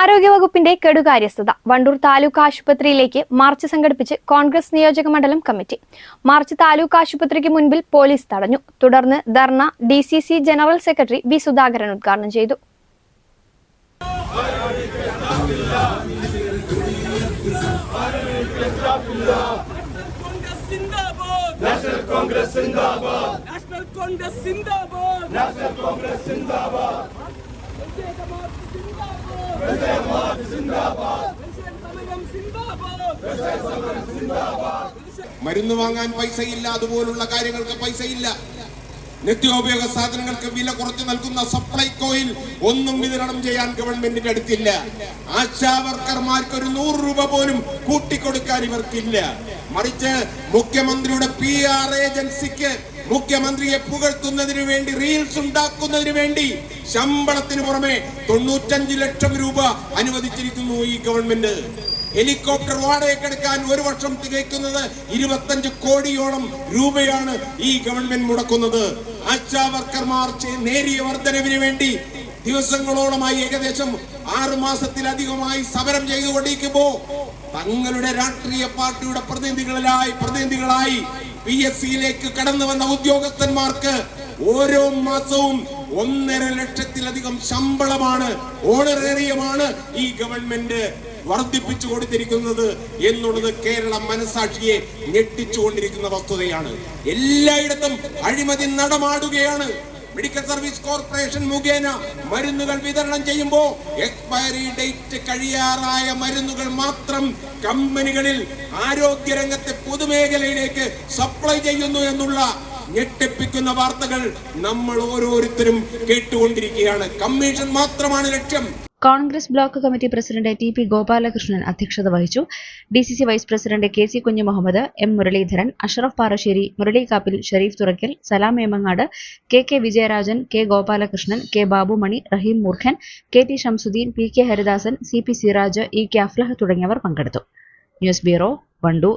ആരോഗ്യവകുപ്പിന്റെ കെടുകാര്യസ്ഥത. വണ്ടൂർ താലൂക്ക് ആശുപത്രിയിലേക്ക് മാർച്ച് സംഘടിപ്പിച്ച് കോൺഗ്രസ് നിയോജക മണ്ഡലം കമ്മിറ്റി. മാർച്ച് താലൂക്ക് ആശുപത്രിക്ക് മുൻപിൽ പോലീസ് തടഞ്ഞു. തുടർന്ന് ധർണ D general secretary V Sudhakaran ഉദ്ഘാടനം ചെയ്തു. കോൺഗ്രസ് നാഷണൽ മരുന്ന് വാങ്ങാൻ പൈസയില്ല അതുപോലുള്ള കാര്യങ്ങൾക്ക് പൈസയില്ല. നിത്യോപയോഗ സാധനങ്ങൾക്ക് വില കുറച്ച് നൽകുന്ന സപ്ലൈകോയിൽ ഒന്നും വിതരണം ചെയ്യാൻ ഗവൺമെന്റിന്റെ അടുത്തില്ല. ആശാവർക്കർമാർക്ക് ഒരു നൂറ് രൂപ പോലും കൂട്ടിക്കൊടുക്കാൻ ഇവർക്കില്ല. മറിച്ച് മുഖ്യമന്ത്രിയുടെ പി ആർ ഏജൻസിക്ക് മുഖ്യമന്ത്രിയെ പുകഴ്ത്തുന്നതിന് വേണ്ടി റീൽസ് ഉണ്ടാക്കുന്നതിന് വേണ്ടി ശമ്പളത്തിന് പുറമെ തൊണ്ണൂറ്റഞ്ച് ലക്ഷം രൂപ അനുവദിച്ചിരിക്കുന്നു ഈ ഗവൺമെന്റ്. ഹെലികോപ്റ്റർ വാടകയ്ക്കെടുക്കാൻ ഒരു വർഷം തികയ്ക്കുന്നത് ഇരുപത്തഞ്ച് കോടിയോളം രൂപയാണ് ഈ ഗവൺമെന്റ് മുടക്കുന്നത്. ആശാ വർക്കർമാർ നേരിയ വർധനവിന് വേണ്ടി ദിവസങ്ങളോളമായി ഏകദേശം ആറു മാസത്തിലധികമായി സമരം ചെയ്തുകൊണ്ടിരിക്കുമ്പോ തങ്ങളുടെ രാഷ്ട്രീയ പാർട്ടിയുടെ പ്രതിനിധികളിലായി പ്രതിനിധികളായി പി എസ് സിയിലേക്ക് കടന്നു വന്ന ഉദ്യോഗസ്ഥന്മാർക്ക് ഓരോ മാസവും ഒന്നര ലക്ഷത്തിലധികം ശമ്പളമാണ് ഓണറേറിയമാണ് ഈ ഗവൺമെന്റ് വർദ്ധിപ്പിച്ചു കൊടുത്തിരിക്കുന്നത് എന്നുള്ളത് കേരളം മനസാക്ഷിയെ ഞെട്ടിച്ചുകൊണ്ടിരിക്കുന്ന വസ്തുതയാണ്. എല്ലായിടത്തും അഴിമതി നടമാടുകയാണ്. മെഡിക്കൽ സർവീസ് കോർപ്പറേഷൻ മുഖേന മരുന്നുകൾ വിതരണം ചെയ്യുമ്പോൾ എക്സ്പയറി ഡേറ്റ് കഴിയാറായ മരുന്നുകൾ മാത്രം കമ്പനികളിൽ ആരോഗ്യരംഗത്തെ പൊതുമേഖലയിലേക്ക് സപ്ലൈ ചെയ്യുന്നു എന്നുള്ള ഞെട്ടിപ്പിക്കുന്ന വാർത്തകൾ നമ്മൾ ഓരോരുത്തരും കേട്ടുകൊണ്ടിരിക്കുകയാണ്. കമ്മീഷൻ മാത്രമാണ് ലക്ഷ്യം. Congress block committee president T P Gopalakrishnan അധ്യക്ഷത വഹിച്ചു. D C C vice president K C Kunju Muhammad M Muraleedharan Ashraf Parassery Murali Kappil Shareef Thurakkal Salam Emangad K K Vijayarajan K Gopalakrishnan K Babumani Rahim Moorkhan K T Shamsuddin P K Haridasan C P Siraj E K Aflah തുടങ്ങിയവർ പങ്കെടുത്തു. News bureau Wandoor.